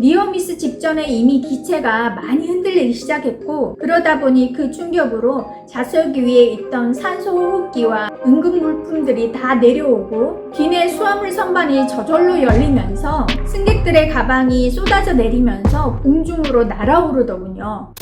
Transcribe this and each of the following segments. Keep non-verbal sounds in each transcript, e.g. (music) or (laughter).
니어미스 직전에 이미 기체가 많이 흔들리기 시작했고 그러다 보니 그 충격으로 좌석기 위에 있던 산소 호흡기와 응급 물품들이 다 내려오고 기내 수화물 선반이 저절로 열리면서 승객들의 가방이 쏟아져 내리면서 공중으로 날아오르더군요.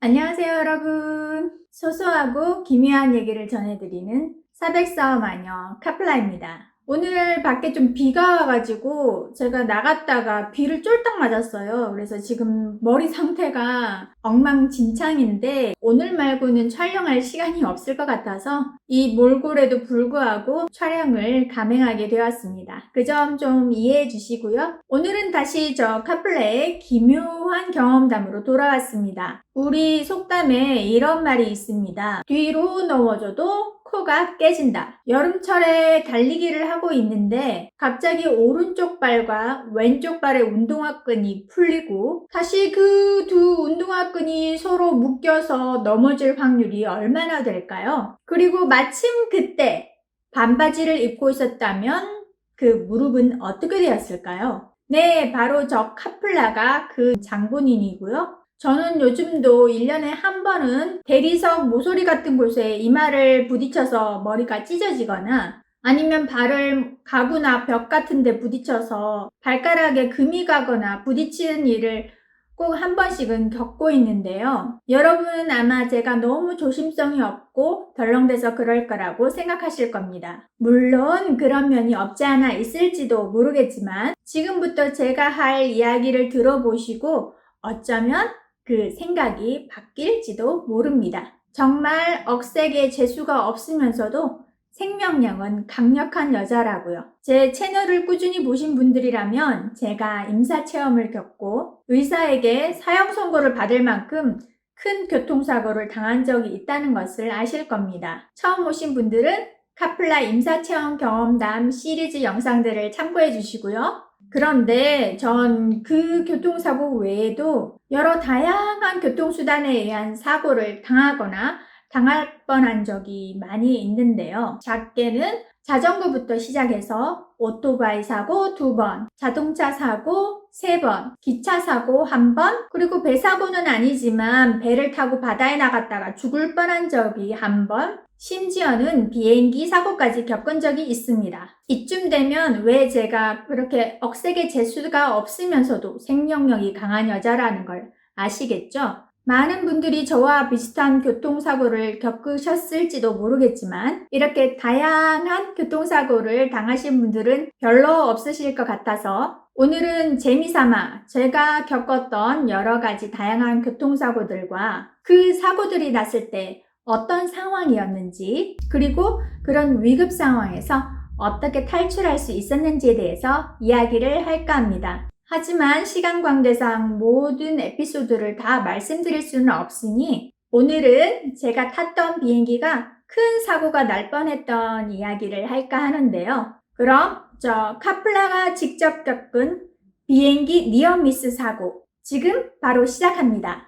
안녕하세요 여러분 소소하고 기묘한 얘기를 전해드리는 사백사와 마녀 카플라입니다 오늘 밖에 좀 비가 와가지고 제가 나갔다가 비를 쫄딱 맞았어요. 그래서 지금 머리 상태가 엉망진창인데 오늘 말고는 촬영할 시간이 없을 것 같아서 이 몰골에도 불구하고 촬영을 감행하게 되었습니다. 그 점 좀 이해해 주시고요. 오늘은 다시 저 카플레의 기묘한 경험담으로 돌아왔습니다. 우리 속담에 이런 말이 있습니다. 뒤로 넘어져도 코가 깨진다. 여름철에 달리기를 하고 있는데 갑자기 오른쪽 발과 왼쪽 발의 운동화끈이 풀리고 다시 그 두 운동화끈이 서로 묶여서 넘어질 확률이 얼마나 될까요? 그리고 마침 그때 반바지를 입고 있었다면 그 무릎은 어떻게 되었을까요? 네, 바로 저 카플라가 그 장본인이고요. 저는 요즘도 1년에 한 번은 대리석 모서리 같은 곳에 이마를 부딪혀서 머리가 찢어지거나 아니면 발을 가구나 벽 같은 데 부딪혀서 발가락에 금이 가거나 부딪히는 일을 꼭 한 번씩은 겪고 있는데요. 여러분은 아마 제가 너무 조심성이 없고 덜렁대서 그럴 거라고 생각하실 겁니다. 물론 그런 면이 없지 않아 있을지도 모르겠지만 지금부터 제가 할 이야기를 들어보시고 어쩌면 그 생각이 바뀔지도 모릅니다. 정말 억세게 재수가 없으면서도 생명력은 강력한 여자라고요. 제 채널을 꾸준히 보신 분들이라면 제가 임사 체험을 겪고 의사에게 사형 선고를 받을 만큼 큰 교통사고를 당한 적이 있다는 것을 아실 겁니다. 처음 오신 분들은 카플라 임사 체험 경험담 시리즈 영상들을 참고해 주시고요. 그런데 전 그 교통사고 외에도 여러 다양한 교통수단에 의한 사고를 당하거나 당할 뻔한 적이 많이 있는데요. 작게는 자전거부터 시작해서 오토바이 사고 두 번, 자동차 사고 세 번, 기차 사고 한 번, 그리고 배 사고는 아니지만 배를 타고 바다에 나갔다가 죽을 뻔한 적이 한 번, 심지어는 비행기 사고까지 겪은 적이 있습니다. 이쯤 되면 왜 제가 그렇게 억세게 재수가 없으면서도 생명력이 강한 여자라는 걸 아시겠죠? 많은 분들이 저와 비슷한 교통사고를 겪으셨을지도 모르겠지만 이렇게 다양한 교통사고를 당하신 분들은 별로 없으실 것 같아서 오늘은 재미삼아 제가 겪었던 여러 가지 다양한 교통사고들과 그 사고들이 났을 때 어떤 상황이었는지 그리고 그런 위급 상황에서 어떻게 탈출할 수 있었는지에 대해서 이야기를 할까 합니다. 하지만 시간 관계상 모든 에피소드를 다 말씀드릴 수는 없으니 오늘은 제가 탔던 비행기가 큰 사고가 날 뻔했던 이야기를 할까 하는데요. 그럼 저 카플라가 직접 겪은 비행기 니어미스 사고 지금 바로 시작합니다.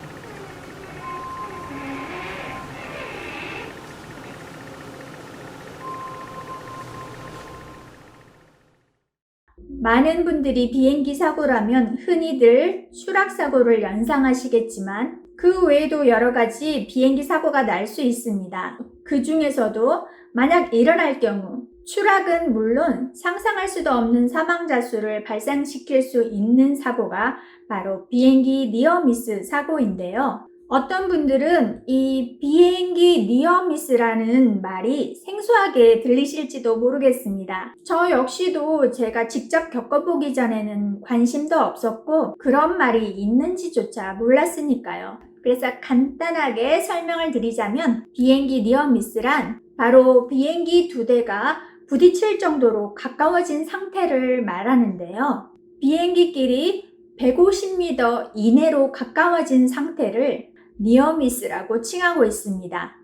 많은 분들이 비행기 사고라면 흔히들 추락 사고를 연상하시겠지만 그 외에도 여러 가지 비행기 사고가 날 수 있습니다. 그 중에서도 만약 일어날 경우 추락은 물론 상상할 수도 없는 사망자 수를 발생시킬 수 있는 사고가 바로 비행기 니어미스 사고인데요. 어떤 분들은 이 비행기 니어미스라는 말이 생소하게 들리실지도 모르겠습니다. 저 역시도 제가 직접 겪어보기 전에는 관심도 없었고 그런 말이 있는지조차 몰랐으니까요. 그래서 간단하게 설명을 드리자면 비행기 니어미스란 바로 비행기 두 대가 부딪힐 정도로 가까워진 상태를 말하는데요. 비행기끼리 150m 이내로 가까워진 상태를 니어미스라고 칭하고 있습니다.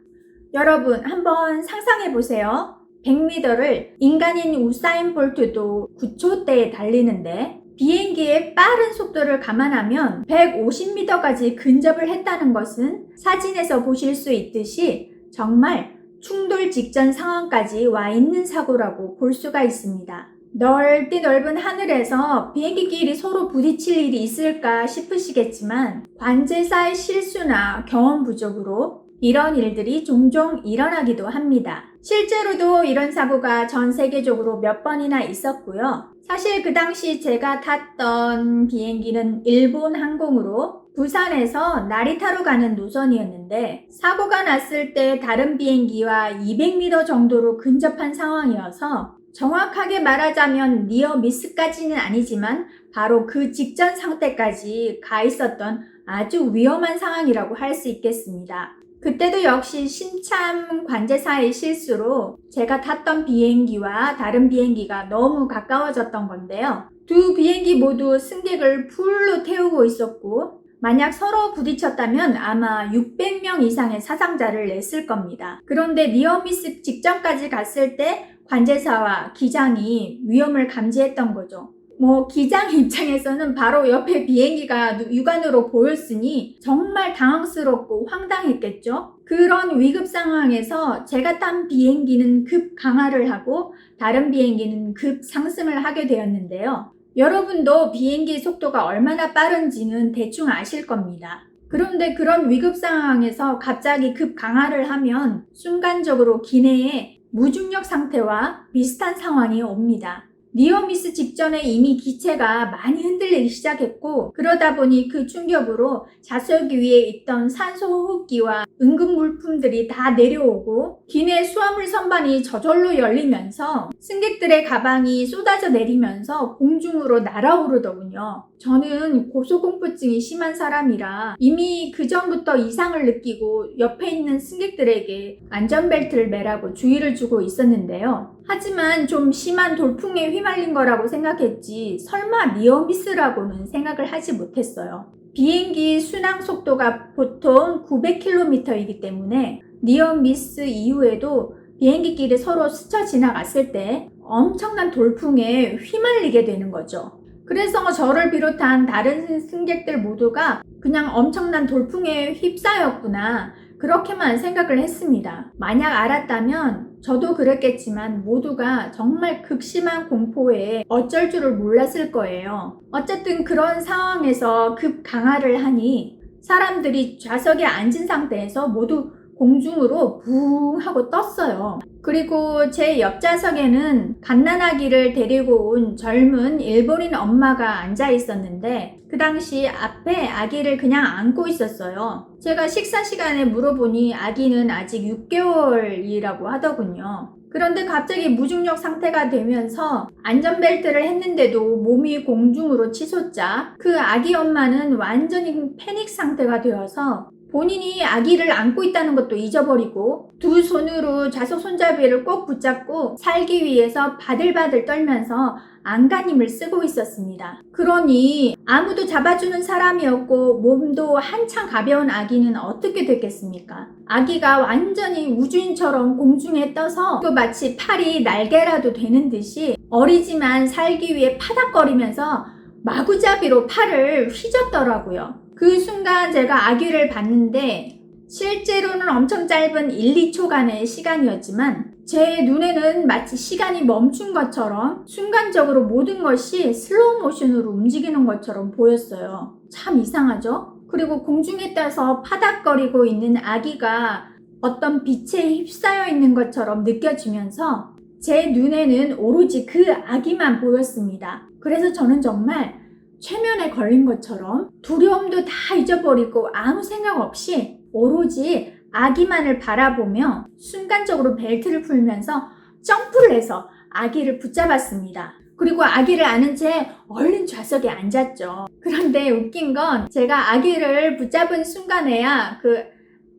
여러분 한번 상상해 보세요. 100m를 인간인 우사인 볼트도 9초대에 달리는데 비행기의 빠른 속도를 감안하면 150m까지 근접을 했다는 것은 사진에서 보실 수 있듯이 정말 충돌 직전 상황까지 와 있는 사고라고 볼 수가 있습니다. 넓디 넓은 하늘에서 비행기끼리 서로 부딪힐 일이 있을까 싶으시겠지만 관제사의 실수나 경험 부족으로 이런 일들이 종종 일어나기도 합니다. 실제로도 이런 사고가 전 세계적으로 몇 번이나 있었고요. 사실 그 당시 제가 탔던 비행기는 일본 항공으로 부산에서 나리타로 가는 노선이었는데 사고가 났을 때 다른 비행기와 200m 정도로 근접한 상황이어서 정확하게 말하자면 니어 미스까지는 아니지만 바로 그 직전 상태까지 가 있었던 아주 위험한 상황이라고 할 수 있겠습니다. 그때도 역시 신참 관제사의 실수로 제가 탔던 비행기와 다른 비행기가 너무 가까워졌던 건데요. 두 비행기 모두 승객을 풀로 태우고 있었고, 만약 서로 부딪혔다면 아마 600명 이상의 사상자를 냈을 겁니다. 그런데 니어미스 직전까지 갔을 때 관제사와 기장이 위험을 감지했던 거죠. 뭐 기장 (laughs) 입장에서는 바로 옆에 비행기가 누- 육안으로 보였으니 정말 당황스럽고 황당했겠죠. 그런 위급 상황에서 제가 탄 비행기는 급 강하를 하고 다른 비행기는 급 상승을 하게 되었는데요. 여러분도 비행기 속도가 얼마나 빠른지는 대충 아실 겁니다. 그런데 그런 위급 상황에서 갑자기 급 강하를 하면 순간적으로 기내에 무중력 상태와 비슷한 상황이 옵니다. 니어미스 직전에 이미 기체가 많이 흔들리기 시작했고 그러다 보니 그 충격으로 좌석 위에 있던 산소 호흡기와 응급 물품들이 다 내려오고 기내 수화물 선반이 저절로 열리면서 승객들의 가방이 쏟아져 내리면서 공중으로 날아오르더군요. 저는 고소공포증이 심한 사람이라 이미 그 전부터 이상을 느끼고 옆에 있는 승객들에게 안전벨트를 매라고 주의를 주고 있었는데요. 하지만 좀 심한 돌풍에 휘말린 거라고 생각했지 설마 니어미스라고는 생각을 하지 못했어요. 비행기 순항 속도가 보통 900km이기 때문에 니어 미스 이후에도 비행기끼리 서로 스쳐 지나갔을 때 엄청난 돌풍에 휘말리게 되는 거죠. 그래서 저를 비롯한 다른 승객들 모두가 그냥 엄청난 돌풍에 휩싸였구나. 그렇게만 생각을 했습니다. 만약 알았다면 저도 그랬겠지만 모두가 정말 극심한 공포에 어쩔 줄을 몰랐을 거예요. 어쨌든 그런 상황에서 급 강화를 하니 사람들이 좌석에 앉은 상태에서 모두 공중으로 붕 하고 떴어요. 그리고 제 옆좌석에는 갓난아기를 데리고 온 젊은 일본인 엄마가 앉아 있었는데 그 당시 앞에 아기를 그냥 안고 있었어요. 제가 식사 시간에 물어보니 아기는 아직 6개월이라고 하더군요. 그런데 갑자기 무중력 상태가 되면서 안전벨트를 했는데도 몸이 공중으로 치솟자 그 아기 엄마는 완전히 패닉 상태가 되어서 본인이 아기를 안고 있다는 것도 잊어버리고 두 손으로 좌석 손잡이를 꼭 붙잡고 살기 위해서 바들바들 떨면서 안간힘을 쓰고 있었습니다. 그러니 아무도 잡아주는 사람이 없고 몸도 한창 가벼운 아기는 어떻게 됐겠습니까? 아기가 완전히 우주인처럼 공중에 떠서 또 마치 팔이 날개라도 되는 듯이 어리지만 살기 위해 파닥거리면서 마구잡이로 팔을 휘젓더라고요. 그 순간 제가 아기를 봤는데 실제로는 엄청 짧은 1, 2초간의 시간이었지만 제 눈에는 마치 시간이 멈춘 것처럼 순간적으로 모든 것이 슬로우 모션으로 움직이는 것처럼 보였어요. 참 이상하죠? 그리고 공중에 떠서 파닥거리고 있는 아기가 어떤 빛에 휩싸여 있는 것처럼 느껴지면서 제 눈에는 오로지 그 아기만 보였습니다. 그래서 저는 정말 최면에 걸린 것처럼 두려움도 다 잊어버리고 아무 생각 없이 오로지 아기만을 바라보며 순간적으로 벨트를 풀면서 점프를 해서 아기를 붙잡았습니다. 그리고 아기를 안은 채 얼른 좌석에 앉았죠. 그런데 웃긴 건 제가 아기를 붙잡은 순간에야 그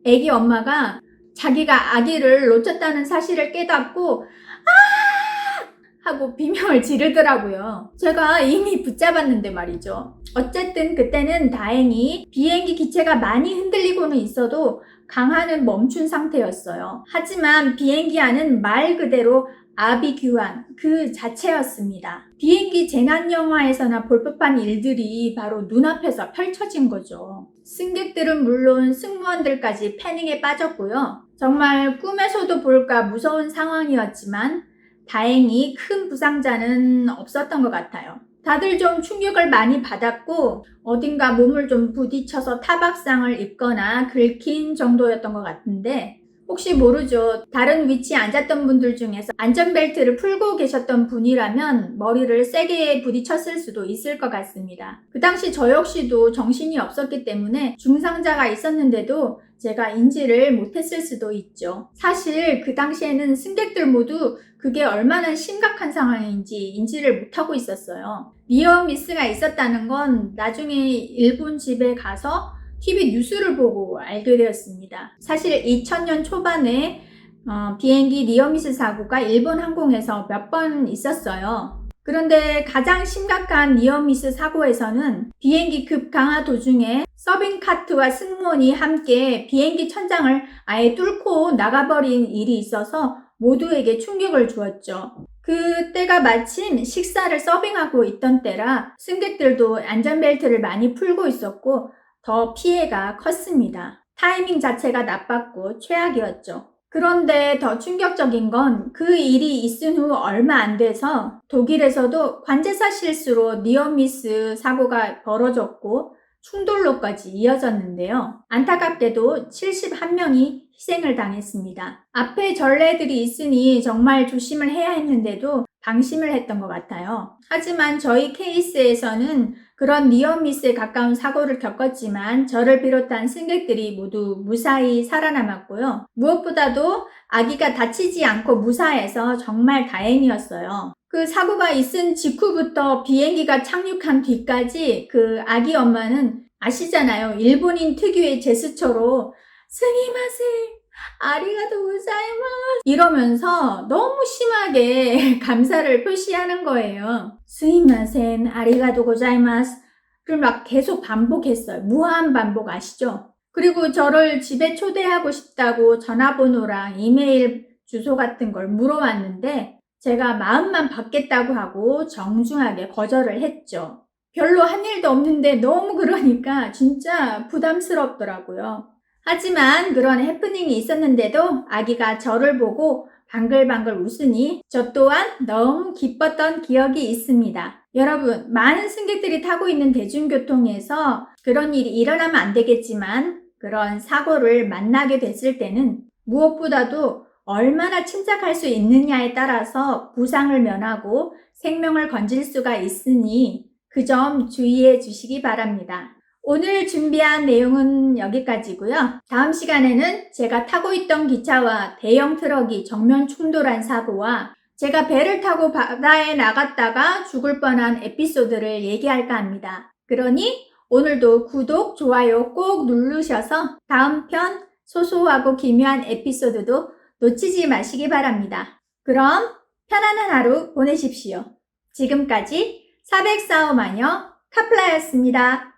아기 엄마가 자기가 아기를 놓쳤다는 사실을 깨닫고 아! 하고 비명을 지르더라고요. 제가 이미 붙잡았는데 말이죠. 어쨌든 그때는 다행히 비행기 기체가 많이 흔들리고는 있어도 강하는 멈춘 상태였어요. 하지만 비행기 안은 말 그대로 아비규환 그 자체였습니다. 비행기 재난 영화에서나 볼 법한 일들이 바로 눈앞에서 펼쳐진 거죠. 승객들은 물론 승무원들까지 패닉에 빠졌고요. 정말 꿈에서도 볼까 무서운 상황이었지만 다행히 큰 부상자는 없었던 것 같아요. 다들 좀 충격을 많이 받았고 어딘가 몸을 좀 부딪혀서 타박상을 입거나 긁힌 정도였던 것 같은데 혹시 모르죠. 다른 위치에 앉았던 분들 중에서 안전벨트를 풀고 계셨던 분이라면 머리를 세게 부딪혔을 수도 있을 것 같습니다. 그 당시 저 역시도 정신이 없었기 때문에 중상자가 있었는데도 제가 인지를 못했을 수도 있죠. 사실 그 당시에는 승객들 모두 그게 얼마나 심각한 상황인지 인지를 못하고 있었어요. 리어 미스가 있었다는 건 나중에 일본 집에 가서 TV 뉴스를 보고 알게 되었습니다. 사실 2000년 초반에 어, 비행기 리어미스 사고가 일본 항공에서 몇 번 있었어요. 그런데 가장 심각한 리어미스 사고에서는 비행기 급 강하 도중에 서빙 카트와 승무원이 함께 비행기 천장을 아예 뚫고 나가버린 일이 있어서 모두에게 충격을 주었죠. 그때가 마침 식사를 서빙하고 있던 때라 승객들도 안전벨트를 많이 풀고 있었고 더 피해가 컸습니다. 타이밍 자체가 나빴고 최악이었죠. 그런데 더 충격적인 건 그 일이 있은 후 얼마 안 돼서 독일에서도 관제사 실수로 니어미스 사고가 벌어졌고 충돌로까지 이어졌는데요. 안타깝게도 71명이 희생을 당했습니다. 앞에 전례들이 있으니 정말 조심을 해야 했는데도 방심을 했던 것 같아요. 하지만 저희 케이스에서는 그런 니어미스에 가까운 사고를 겪었지만 저를 비롯한 승객들이 모두 무사히 살아남았고요. 무엇보다도 아기가 다치지 않고 무사해서 정말 다행이었어요. 그 사고가 있은 직후부터 비행기가 착륙한 뒤까지 그 아기 엄마는 아시잖아요. 일본인 특유의 제스처로 스미마세 아리가도 고자이마 이러면서 너무 심하게 (laughs) 감사를 표시하는 거예요. 스미마센 아리가도 고자이마스를 막 계속 반복했어요. 무한 반복 아시죠? 그리고 저를 집에 초대하고 싶다고 전화번호랑 이메일 주소 같은 걸 물어왔는데 제가 마음만 받겠다고 하고 정중하게 거절을 했죠. 별로 한 일도 없는데 너무 그러니까 진짜 부담스럽더라고요. 하지만 그런 해프닝이 있었는데도 아기가 저를 보고 방글방글 웃으니 저 또한 너무 기뻤던 기억이 있습니다. 여러분, 많은 승객들이 타고 있는 대중교통에서 그런 일이 일어나면 안 되겠지만 그런 사고를 만나게 됐을 때는 무엇보다도 얼마나 침착할 수 있느냐에 따라서 부상을 면하고 생명을 건질 수가 있으니 그 점 주의해 주시기 바랍니다. 오늘 준비한 내용은 여기까지고요. 다음 시간에는 제가 타고 있던 기차와 대형 트럭이 정면 충돌한 사고와 제가 배를 타고 바다에 나갔다가 죽을 뻔한 에피소드를 얘기할까 합니다. 그러니 오늘도 구독, 좋아요 꼭 누르셔서 다음 편 소소하고 기묘한 에피소드도 놓치지 마시기 바랍니다. 그럼 편안한 하루 보내십시오. 지금까지 404호 마녀 카플라였습니다.